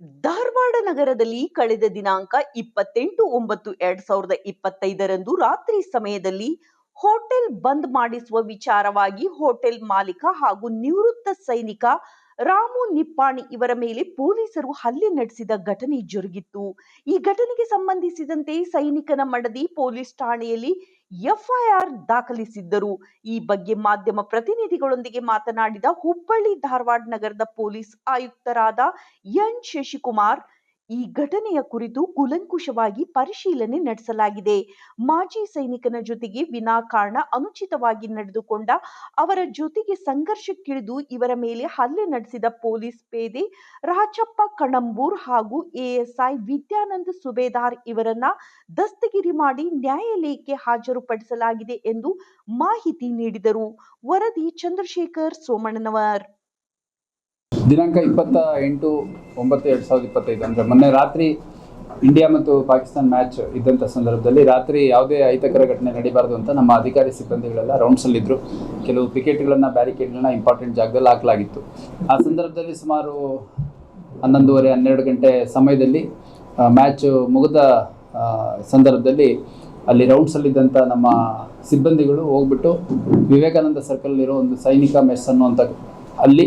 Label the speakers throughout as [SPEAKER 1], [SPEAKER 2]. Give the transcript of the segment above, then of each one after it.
[SPEAKER 1] ಧಾರವಾಡ ನಗರದಲ್ಲಿ ಕಳೆದ ದಿನಾಂಕ ಇಪ್ಪತ್ತೆಂಟು ಒಂಬತ್ತು ಎರಡ್ ಸಾವಿರದ ಇಪ್ಪತ್ತೈದರಂದು ರಾತ್ರಿ ಸಮಯದಲ್ಲಿ ಹೋಟೆಲ್ ಬಂದ್ ಮಾಡಿಸುವ ವಿಚಾರವಾಗಿ ಹೋಟೆಲ್ ಮಾಲೀಕ ಹಾಗೂ ನಿವೃತ್ತ ಸೈನಿಕ ರಾಮು ನಿಪ್ಪಾಣಿ ಇವರ ಮೇಲೆ ಪೊಲೀಸರು ಹಲ್ಲೆ ನಡೆಸಿದ ಘಟನೆ ಜರುಗಿತ್ತು. ಈ ಘಟನೆಗೆ ಸಂಬಂಧಿಸಿದಂತೆ ಸೈನಿಕನ ಮಡದಿ ಪೊಲೀಸ್ ಠಾಣೆಯಲ್ಲಿ ಎಫ್ಐಆರ್ ದಾಖಲಿಸಿದ್ದರು. ಈ ಬಗ್ಗೆ ಮಾಧ್ಯಮ ಪ್ರತಿನಿಧಿಗಳೊಂದಿಗೆ ಮಾತನಾಡಿದ ಹುಬ್ಬಳ್ಳಿ ಧಾರವಾಡ ನಗರದ ಪೊಲೀಸ್ ಆಯುಕ್ತರಾದ ಎನ್. ಶಶಿಕುಮಾರ್ ಈ ಘಟನೆಯ ಕುರಿತು ಕೂಲಂಕುಷವಾಗಿ ಪರಿಶೀಲನೆ ನಡೆಸಲಾಗಿದೆ. ಮಾಜಿ ಸೈನಿಕನ ಜೊತೆಗೆ ವಿನಾಕಾರಣ ಅನುಚಿತವಾಗಿ ನಡೆದುಕೊಂಡ ಅವರ ಜೊತೆಗೆ ಸಂಘರ್ಷಕ್ಕಿಳಿದು ಇವರ ಮೇಲೆ ಹಲ್ಲೆ ನಡೆಸಿದ ಪೊಲೀಸ್ ಪೇದೆ ರಾಚಪ್ಪ ಕಣಂಬೂರ್ ಹಾಗೂ ಎಎಸ್ಐ ವಿದ್ಯಾನಂದ ಸುಬೇದಾರ್ ಇವರನ್ನ ದಸ್ತಗಿರಿ ಮಾಡಿ ನ್ಯಾಯಾಲಯಕ್ಕೆ ಹಾಜರುಪಡಿಸಲಾಗಿದೆ ಎಂದು ಮಾಹಿತಿ ನೀಡಿದರು. ವರದಿ ಚಂದ್ರಶೇಖರ್ ಸೋಮಣ್ಣನವರ್.
[SPEAKER 2] ದಿನಾಂಕ ಇಪ್ಪತ್ತ ಎಂಟು ಒಂಬತ್ತು ಎರಡು ಸಾವಿರದ ಇಪ್ಪತ್ತೈದು. ಅಂದರೆ ಮೊನ್ನೆ ರಾತ್ರಿ ಇಂಡಿಯಾ ಮತ್ತು ಪಾಕಿಸ್ತಾನ ಮ್ಯಾಚ್ ಇದ್ದಂಥ ಸಂದರ್ಭದಲ್ಲಿ ರಾತ್ರಿ ಯಾವುದೇ ಅಹಿತಕರ ಘಟನೆ ನಡೀಬಾರ್ದು ಅಂತ ನಮ್ಮ ಅಧಿಕಾರಿ ಸಿಬ್ಬಂದಿಗಳೆಲ್ಲ ರೌಂಡ್ಸಲ್ಲಿದ್ದರು ಕೆಲವು ಪಿಕೆಟ್ಗಳನ್ನು ಬ್ಯಾರಿಕೇಡ್ಗಳನ್ನ ಇಂಪಾರ್ಟೆಂಟ್ ಜಾಗದಲ್ಲಿ ಹಾಕಲಾಗಿತ್ತು. ಆ ಸಂದರ್ಭದಲ್ಲಿ ಸುಮಾರು ಹನ್ನೊಂದುವರೆ, ಹನ್ನೆರಡು ಗಂಟೆ ಸಮಯದಲ್ಲಿ ಮ್ಯಾಚ್ ಮುಗಿದ ಸಂದರ್ಭದಲ್ಲಿ ಅಲ್ಲಿ ರೌಂಡ್ಸಲ್ಲಿದ್ದಂಥ ನಮ್ಮ ಸಿಬ್ಬಂದಿಗಳು ಹೋಗ್ಬಿಟ್ಟು ವಿವೇಕಾನಂದ ಸರ್ಕಲ್ನಲ್ಲಿರೋ ಒಂದು ಸೈನಿಕ ಮೆಸ್ ಅನ್ನುವಂಥ ಅಲ್ಲಿ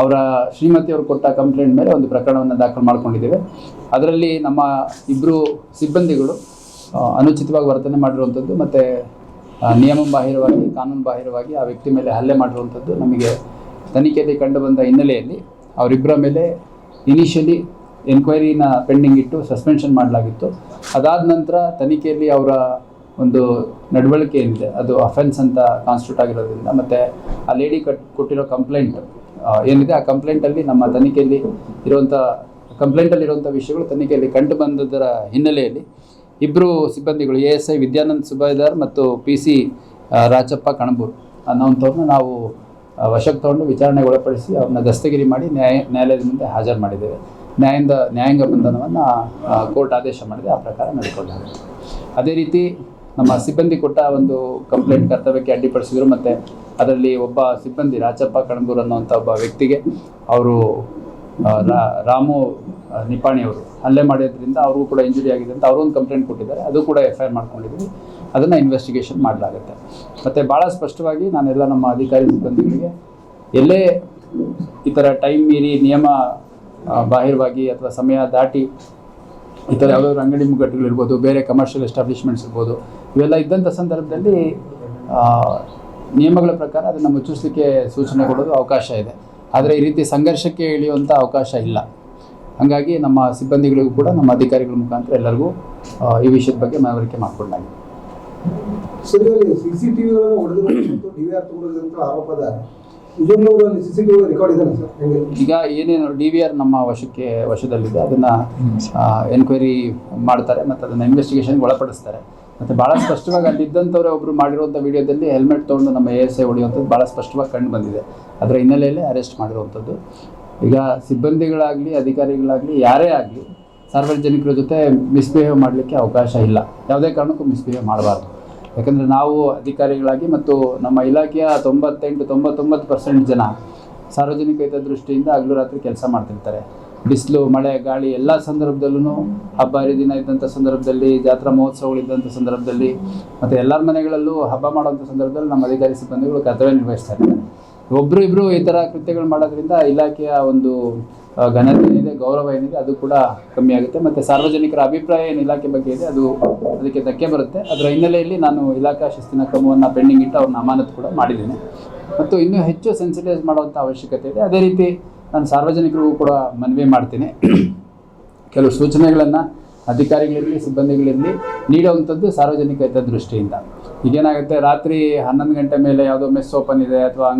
[SPEAKER 2] ಅವರ ಶ್ರೀಮತಿಯವರು ಕೊಟ್ಟ ಕಂಪ್ಲೇಂಟ್ ಮೇಲೆ ಒಂದು ಪ್ರಕರಣವನ್ನು ದಾಖಲು ಮಾಡ್ಕೊಂಡಿದ್ದೇವೆ. ಅದರಲ್ಲಿ ನಮ್ಮ ಇಬ್ಬರು ಸಿಬ್ಬಂದಿಗಳು ಅನುಚಿತವಾಗಿ ವರ್ತನೆ ಮಾಡಿರುವಂಥದ್ದು ಮತ್ತು ನಿಯಮ ಬಾಹಿರವಾಗಿ ಕಾನೂನು ಬಾಹಿರವಾಗಿ ಆ ವ್ಯಕ್ತಿ ಮೇಲೆ ಹಲ್ಲೆ ಮಾಡಿರುವಂಥದ್ದು ನಮಗೆ ತನಿಖೆಯಲ್ಲಿ ಕಂಡು ಬಂದ ಹಿನ್ನೆಲೆಯಲ್ಲಿ ಅವರಿಬ್ಬರ ಮೇಲೆ ಇನಿಷಿಯಲಿ ಎನ್ಕ್ವೈರಿನ ಪೆಂಡಿಂಗ್ ಇಟ್ಟು ಸಸ್ಪೆನ್ಷನ್ ಮಾಡಲಾಗಿತ್ತು. ಅದಾದ ನಂತರ ತನಿಖೆಯಲ್ಲಿ ಅವರ ಒಂದು ನಡವಳಿಕೆ ಏನಿದೆ, ಅದು ಅಫೆನ್ಸ್ ಅಂತ ಕಾನ್ಸ್ಟಿಟ್ಯೂಟ್ ಆಗಿರೋದ್ರಿಂದ ಮತ್ತು ಆ ಲೇಡಿ ಕಟ್, ಕೊಟ್ಟಿರೋ ಕಂಪ್ಲೇಂಟ್ ಏನಿದೆ? ಆ ಕಂಪ್ಲೇಂಟಲ್ಲಿ ನಮ್ಮ ತನಿಖೆಯಲ್ಲಿ ಇರುವಂಥ ಕಂಪ್ಲೇಂಟಲ್ಲಿ ಇರುವಂಥ ವಿಷಯಗಳು ತನಿಖೆಯಲ್ಲಿ ಕಂಡು ಬಂದದರ ಹಿನ್ನೆಲೆಯಲ್ಲಿ ಇಬ್ಬರು ಸಿಬ್ಬಂದಿಗಳು, A S I Vidyanand Subedar ಮತ್ತು ಪಿ ಸಿ ರಾಜಪ್ಪ ಕಣಬೂರ್ ಅನ್ನೋವಂಥವ್ರನ್ನ ನಾವು ವಶಕ್ಕೆ ತಗೊಂಡು ವಿಚಾರಣೆಗೆ ಒಳಪಡಿಸಿ ಅವ್ರನ್ನ ದಸ್ತಗಿರಿ ಮಾಡಿ ನ್ಯಾಯ, ನ್ಯಾಯಾಲಯದ ಮುಂದೆ ಹಾಜರು ಮಾಡಿದ್ದೇವೆ. ನ್ಯಾಯದ, ನ್ಯಾಯಾಂಗ ಬಂಧನವನ್ನು ಕೋರ್ಟ್ ಆದೇಶ ಮಾಡಿದೆ. ಆ ಪ್ರಕಾರ ನಡೆದುಕೊಂಡಾರೆ ಅದೇ ರೀತಿ ನಮ್ಮ ಸಿಬ್ಬಂದಿ ಕೊಟ್ಟ ಒಂದು ಕಂಪ್ಲೇಂಟ್ ಕರ್ತವ್ಯಕ್ಕೆ ಅಡ್ಡಿಪಡಿಸಿದ್ರು. ಮತ್ತು ಅದರಲ್ಲಿ ಒಬ್ಬ ಸಿಬ್ಬಂದಿ ರಾಚಪ್ಪ ಕಣಗೂರು ಅನ್ನುವಂಥ ಒಬ್ಬ ವ್ಯಕ್ತಿಗೆ ಅವರು ರಾಮು ನಿಪಾಣಿ ಅವರು ಹಲ್ಲೆ ಮಾಡಿದ್ರಿಂದ ಅವ್ರಿಗೂ ಕೂಡ ಇಂಜುರಿ ಆಗಿದೆ ಅಂತ ಅವರೊಂದು ಕಂಪ್ಲೇಂಟ್ ಕೊಟ್ಟಿದ್ದಾರೆ. ಅದು ಕೂಡ ಎಫ್ ಐ ಮಾಡ್ಕೊಂಡಿದ್ದೀವಿ ಅದನ್ನು ಇನ್ವೆಸ್ಟಿಗೇಷನ್ ಮಾಡಲಾಗುತ್ತೆ. ಮತ್ತು ಭಾಳ ಸ್ಪಷ್ಟವಾಗಿ ನಾನೆಲ್ಲ ನಮ್ಮ ಅಧಿಕಾರಿ ಸಿಬ್ಬಂದಿಗಳಿಗೆ ಎಲ್ಲೇ ಈ ಥರ ಟೈಮ್ ಮೀರಿ ನಿಯಮ ಬಾಹಿರವಾಗಿ ಅಥವಾ ಸಮಯ ದಾಟಿ ಈ ಥರ ಯಾವುದಾದ್ರು ಅಂಗಡಿ ಮುಗ್ಗಟ್ಟುಗಳಿರ್ಬೋದು ಬೇರೆ ಕಮರ್ಷಿಯಲ್ ಎಸ್ಟಾಬ್ಲಿಷ್ಮೆಂಟ್ಸ್ ಇರ್ಬೋದು, ಇವೆಲ್ಲ ಇದ್ದಂಥ ಸಂದರ್ಭದಲ್ಲಿ ನಿಯಮಗಳ ಪ್ರಕಾರ ಅದನ್ನು ಮುಚ್ಚಿಸ್ಲಿಕ್ಕೆ ಸೂಚನೆ ಕೊಡೋದು ಅವಕಾಶ ಇದೆ. ಆದರೆ ಈ ರೀತಿ ಸಂಘರ್ಷಕ್ಕೆ ಇಳಿಯುವಂಥ ಅವಕಾಶ ಇಲ್ಲ. ಹಾಗಾಗಿ ನಮ್ಮ ಸಿಬ್ಬಂದಿಗಳಿಗೂ ಕೂಡ, ನಮ್ಮ ಅಧಿಕಾರಿಗಳ ಮುಖಾಂತರ ಎಲ್ಲರಿಗೂ ಈ ವಿಷಯದ ಬಗ್ಗೆ ಮನವರಿಕೆ ಮಾಡಿಕೊಡ್ಲಾಗಿದೆ ಈಗ ಏನೇನು ಡಿ ವಿ ಆರ್ ನಮ್ಮ ವಶಕ್ಕೆ, ವಶದಲ್ಲಿದೆ, ಅದನ್ನ ಎನ್ಕ್ವೈರಿ ಮಾಡ್ತಾರೆ ಮತ್ತೆ ಅದನ್ನ ಇನ್ವೆಸ್ಟಿಗೇಷನ್ಗೆ ಒಳಪಡಿಸ್ತಾರೆ. ಮತ್ತೆ ಬಹಳ ಸ್ಪಷ್ಟವಾಗಿ ಅಲ್ಲಿದ್ದಂಥವ್ರೆ ಒಬ್ರು ಮಾಡಿರುವಂಥ ವಿಡಿಯೋದಲ್ಲಿ ಹೆಲ್ಮೆಟ್ ತೊಗೊಂಡು ನಮ್ಮ ಎ ಎಸ್ ಐ ಹೊಡೆಯುವಂಥದ್ದು ಭಾಳ ಸ್ಪಷ್ಟವಾಗಿ ಕಂಡು ಬಂದಿದೆ. ಅದರ ಹಿನ್ನೆಲೆಯಲ್ಲಿ ಅರೆಸ್ಟ್ ಮಾಡಿರುವಂಥದ್ದು. ಈಗ ಸಿಬ್ಬಂದಿಗಳಾಗಲಿ, ಅಧಿಕಾರಿಗಳಾಗಲಿ, ಯಾರೇ ಆಗಲಿ, ಸಾರ್ವಜನಿಕರ ಜೊತೆ ಮಿಸ್ಬಿಹೇವ್ ಮಾಡಲಿಕ್ಕೆ ಅವಕಾಶ ಇಲ್ಲ. ಯಾವುದೇ ಕಾರಣಕ್ಕೂ ಮಿಸ್ಬಿಹೇವ್ ಮಾಡಬಾರ್ದು. ಯಾಕಂದರೆ ನಾವು ಅಧಿಕಾರಿಗಳಾಗಿ ಮತ್ತು ನಮ್ಮ ಇಲಾಖೆಯ ತೊಂಬತ್ತೆಂಟು, ತೊಂಬತ್ತೊಂಬತ್ತು ಪರ್ಸೆಂಟ್ ಜನ ಸಾರ್ವಜನಿಕ ಹಿತದೃಷ್ಟಿಯಿಂದ ಹಗಲು ರಾತ್ರಿ ಕೆಲಸ ಮಾಡ್ತಿರ್ತಾರೆ. ಬಿಸಿಲು, ಮಳೆ, ಗಾಳಿ ಎಲ್ಲ ಸಂದರ್ಭದಲ್ಲೂ ಹಬ್ಬ ಹರಿದಿನ ಇದ್ದಂಥ ಸಂದರ್ಭದಲ್ಲಿ, ಜಾತ್ರಾ ಮಹೋತ್ಸವಗಳಿದ್ದಂಥ ಸಂದರ್ಭದಲ್ಲಿ ಮತ್ತು ಎಲ್ಲರ ಮನೆಗಳಲ್ಲೂ ಹಬ್ಬ ಮಾಡುವಂಥ ಸಂದರ್ಭದಲ್ಲಿ ನಮ್ಮ ಅಧಿಕಾರಿ ಸಿಬ್ಬಂದಿಗಳು ಕರ್ತವ್ಯ ನಿರ್ವಹಿಸ್ತಾರೆ ಒಬ್ಬರು ಇಬ್ಬರು ಈ ಥರ ಕೃತ್ಯಗಳು ಮಾಡೋದ್ರಿಂದ ಇಲಾಖೆಯ ಒಂದು ಘನತೆ ಏನಿದೆ, ಗೌರವ ಏನಿದೆ, ಅದು ಕೂಡ ಕಮ್ಮಿ ಆಗುತ್ತೆ. ಮತ್ತು ಸಾರ್ವಜನಿಕರ ಅಭಿಪ್ರಾಯ ಏನು ಇಲಾಖೆ ಬಗ್ಗೆ ಇದೆ, ಅದು ಅದಕ್ಕೆ ಧಕ್ಕೆ ಬರುತ್ತೆ. ಅದರ ಹಿನ್ನೆಲೆಯಲ್ಲಿ ನಾನು ಇಲಾಖಾ ಶಿಸ್ತಿನ ಕ್ರಮವನ್ನು ಪೆಂಡಿಂಗ್ ಇಟ್ಟು ಅವ್ರನ್ನ ಅಮಾನತು ಕೂಡ ಮಾಡಿದ್ದೀನಿ. ಮತ್ತು ಇನ್ನೂ ಹೆಚ್ಚು ಸೆನ್ಸಿಟೈಸ್ ಮಾಡುವಂಥ ಅವಶ್ಯಕತೆ ಇದೆ. ಅದೇ ರೀತಿ ನಾನು ಸಾರ್ವಜನಿಕರಿಗೂ ಕೂಡ ಮನವಿ ಮಾಡ್ತೀನಿ. ಕೆಲವು ಸೂಚನೆಗಳನ್ನು ಅಧಿಕಾರಿಗಳಿರಲಿ, ಸಿಬ್ಬಂದಿಗಳಿರಲಿ ನೀಡುವಂಥದ್ದು ಸಾರ್ವಜನಿಕ ಹಿತದೃಷ್ಟಿಯಿಂದ. ಈಗೇನಾಗುತ್ತೆ, ರಾತ್ರಿ ಹನ್ನೊಂದು ಗಂಟೆ ಮೇಲೆ ಯಾವುದೋ ಮೆಸ್ ಓಪನ್ ಇದೆ ಅಥವಾ